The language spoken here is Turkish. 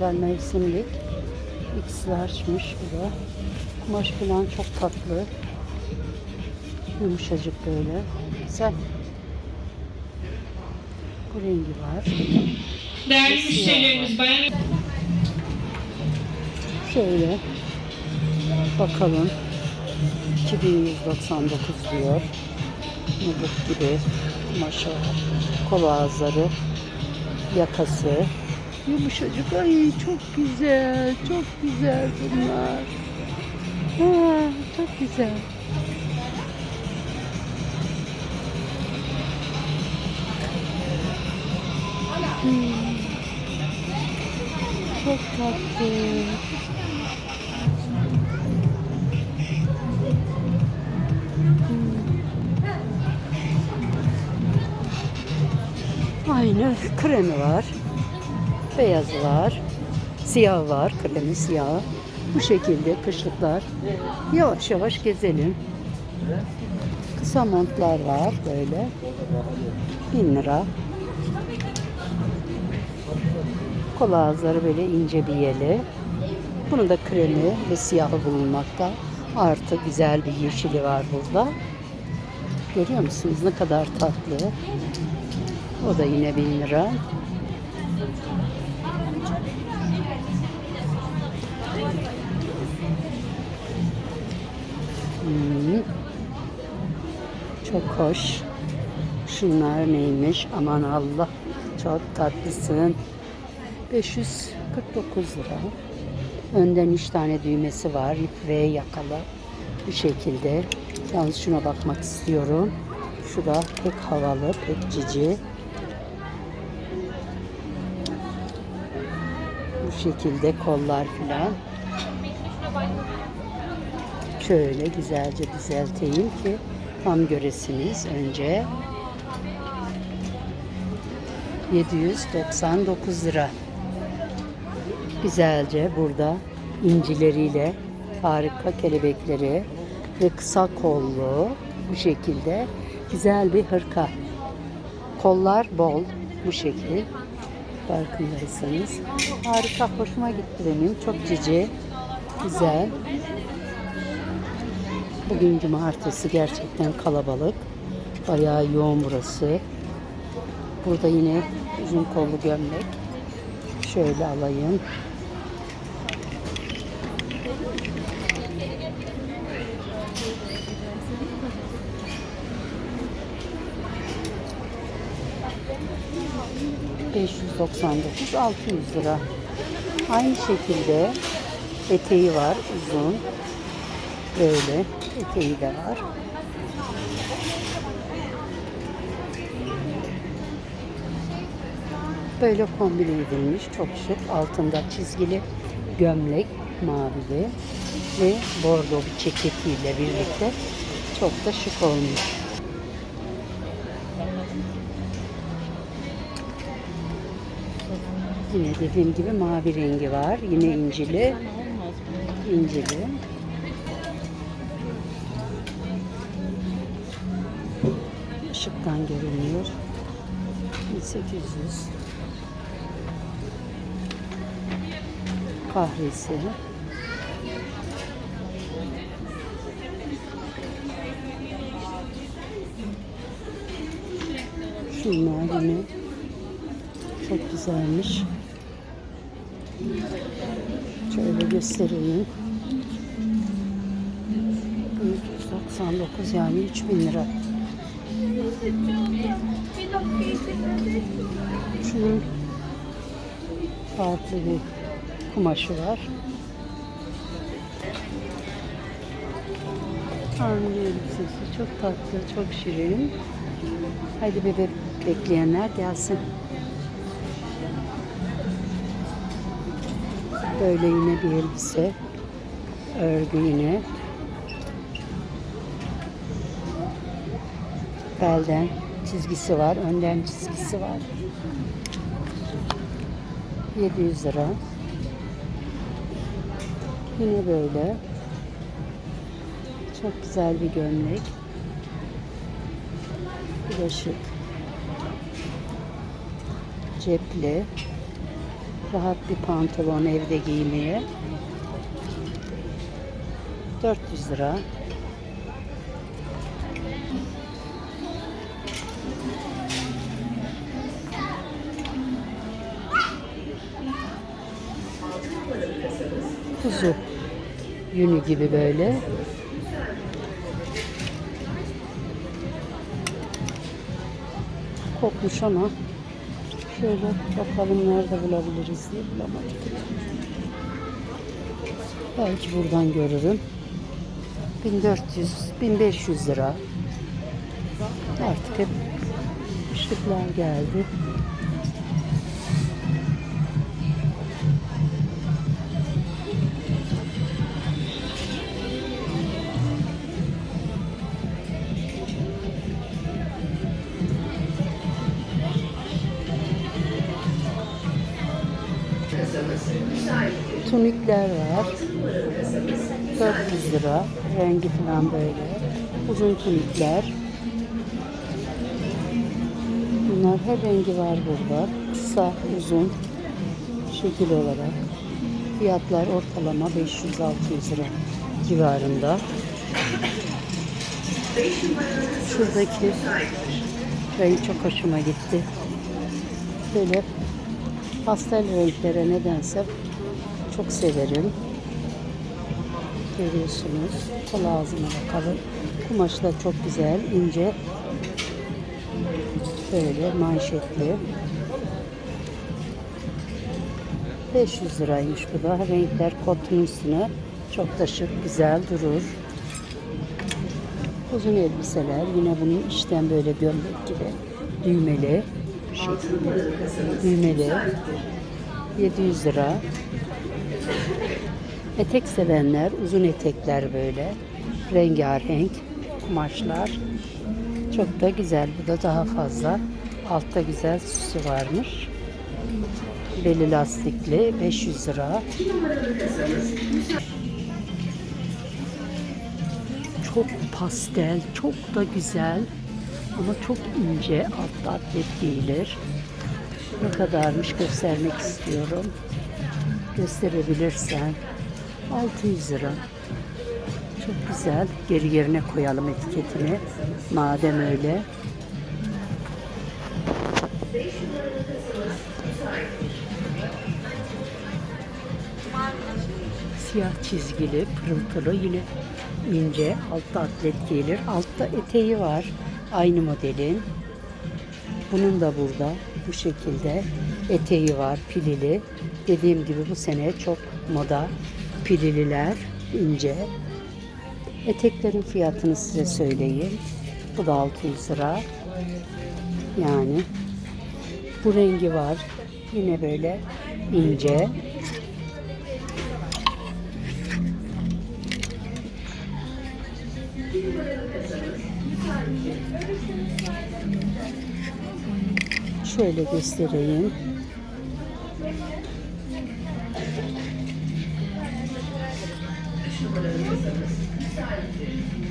güzel mevsimlik. X'ler açmış bu da. Kumaş falan çok tatlı. Yumuşacık böyle. Güzel. Bu rengi var. Değerli müşterilerimiz bayan Şöyle bakalım. 2199 diyor. Nubuk gibi kumaşı var. Kol ağızları, yakası. Yumuşacık. Ay çok güzel. Çok güzel bunlar. Ha, çok güzel. Hmm. Çok tatlı. Aynı kremi var. Beyazı var. Siyah var. Kremi siyah. Bu şekilde kışlıklar. Yavaş yavaş gezelim. Kısa montlar var böyle. Bin lira. Kol ağızları böyle ince bir yeli. Bunun da kremi ve siyahı bulunmakta. Artı güzel bir yeşili var burada. Görüyor musunuz ne kadar tatlı. O da yine bin lira. Hmm. Çok hoş. Şunlar neymiş? Aman Allah. Çok tatlısın. 549 lira. Önden 3 tane düğmesi var. İp ve yakalı. Bu şekilde. Yalnız şuna bakmak istiyorum. Şura pek havalı, pek cici. Bu şekilde kollar filan. Şöyle güzelce düzelteyim ki tam göresiniz önce. 799 lira. Güzelce burada incileriyle harika kelebekleri ve kısa kollu bu şekilde güzel bir hırka. Kollar bol bu şekil. Farkındaysanız. Harika hoşuma gitti benim. Çok cici. Güzel. Bugün cumartesi gerçekten kalabalık. Bayağı yoğun burası. Burada yine uzun kollu gömlek. Şöyle alayım. ...599, 600 lira. Aynı şekilde eteği var uzun. Böyle eteği de var. Böyle kombine edilmiş. Çok şık. Altında çizgili gömlek mavili ve bordo bir ceketiyle birlikte çok da şık olmuş. Yine dediğim gibi mavi rengi var. Yine incili. İncili. Işıktan görünüyor. 1800 kahvesi. Şunlar yine çok güzelmiş. Şöyle göstereyim. 399 yani 3000 lira. Şunun farklı bir kumaşı var. Hamile elbisesi çok tatlı, çok şirin. Haydi bebek bekleyenler gelsin. Böyle yine bir elbise. Örgü yine. Belden çizgisi var, önden çizgisi var. 700 lira. Yine böyle. Çok güzel bir gömlek. Bu da şık. Cepli. Rahat bir pantolon evde giymeye. 400 lira. Kuzu yünü gibi böyle. Kokmuş ama şöyle bakalım nerede bulabiliriz diye bulamadık. Belki buradan görürüm. 1400, 1500 lira. Artık hep ışıklar geldi. Tunikler var. 400 lira. Rengi falan böyle. Uzun tunikler. Her rengi var burada. Kısa, uzun şekil olarak. Fiyatlar ortalama 500-600 lira civarında. Şuradaki renk çok hoşuma gitti. Böyle pastel renklere nedense çok severim. Görüyorsunuz. Kol ağzına bakalım. Kumaşı da çok güzel, ince. Böyle manşetli. 500 liraymış bu da. Renkler kotun üstüne çok da şık, güzel durur. Uzun elbiseler. Yine bunun içten böyle gömlek gibi düğmeli şeklinde. Düğmeli. 700 lira. Etek sevenler, uzun etekler böyle. Rengarenk kumaşlar. Çok da güzel. Bu da daha fazla. Altta güzel süsü varmış. Beli lastikli 500 lira. Çok pastel, çok da güzel. Ama çok ince, altta atlet giyilir. Ne kadarmış göstermek istiyorum. Gösterebilirsen. 600 lira. Çok güzel. Geri yerine koyalım etiketini. Madem öyle. Siyah çizgili, pırıltılı yine ince. Altta atlet giyilir. Altta eteği var. Aynı modelin. Bunun da burada bu şekilde eteği var pilili. Dediğim gibi bu sene çok moda pilililer ince. Eteklerin fiyatını size söyleyeyim. Bu da 600 lira. Yani bu rengi var. Yine böyle ince. Şöyle göstereyim. sciences